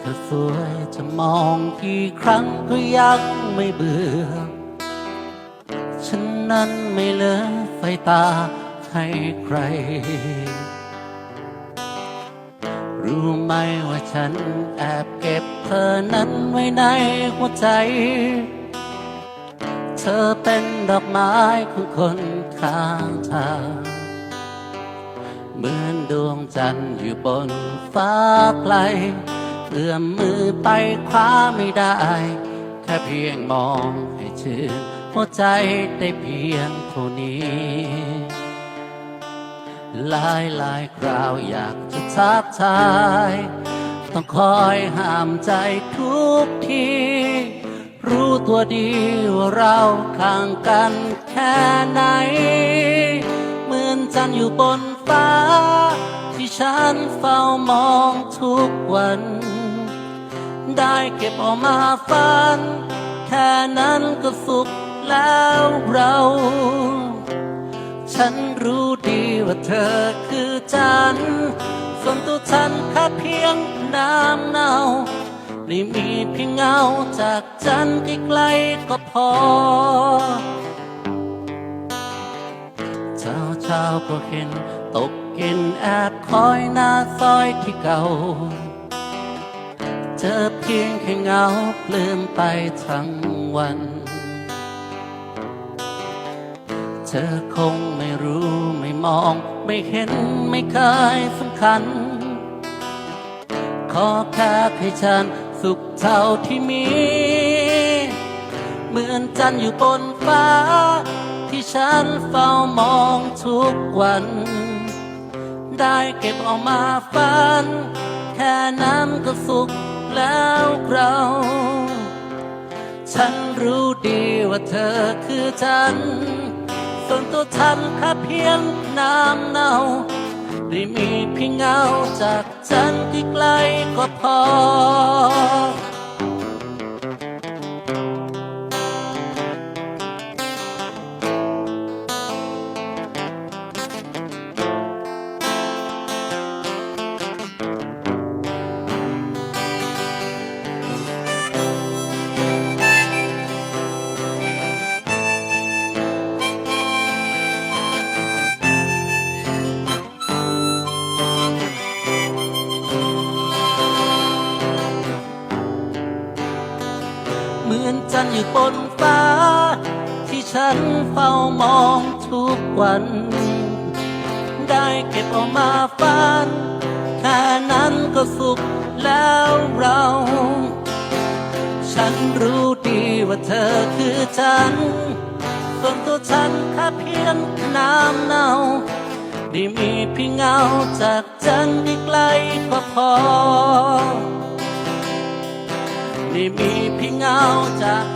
เธอสวยจะมองกี่ครั้งก็ยังไม่เบื่อ ฉันนั้นไม่เลิกไฟตาให้ใคร รู้ไหมว่าฉันแอบเก็บเธอนั้นไว้ในหัวใจ เธอเป็นดอกไม้ของคนข้างทางเหมือนดวงจันทร์อยู่บนฟ้าไกล เอื้อมมือไปคว้าไม่ได้ แค่เพียงมองให้ชื่นหัวใจได้เพียงเท่านี้หลายหลายคราวอยากจะทักทาย ต้องคอยห้ามใจทุกที รู้ตัวดีว่าเราข้างกันแค่ไหน เหมือนจันอยู่บนฟ้า ที่ฉันเฝ้ามองทุกวัน ได้เก็บออกมาฝัน แค่นั้นก็สุขแล้วเรา ฉันรู้ดีว่าเธอคือจัน ส่วนตัวฉันแค่เพียงน้ำเนาไม่มีเพียงเงาจากจันทร์ใกล้ๆก็พอ เช้าเช้าก็เห็นตกกินแอบคอยหน้าซอยที่เก่า เจอเพียงแค่เงาปลืมไปทั้งวัน เธอคงไม่รู้ไม่มอง ไม่เห็นไม่เคยสำคัญ ขอแค่ให้ฉันสุขเท่าที่มี เหมือนจันทร์อยู่บนฟ้า ที่ฉันเฝ้ามองทุกวัน ได้เก็บออกมาฝัน แค่นั้นก็สุข แล้วเรา ฉันรู้ดีว่าเธอคือฉัน ส่วนตัวฉันแค่เพียงน้ำเน่าได้มีเพียงเงาจากฉันที่ไกลก็พอ อนจันทร์อยู่บนฟ้า ที่ฉันเฝ้ามองทุกวัน ได้เก็บเออกมาฝันแค่นั้นก็สุขแล้วเรา ฉันรู้ดีว่าเธอคือฉัน ส่วนตัวฉันแค่เพียงน้ำเน่าได้มีเพียงเงาจากจันที่ไกลก็พอได้มีเพียงเงาจาก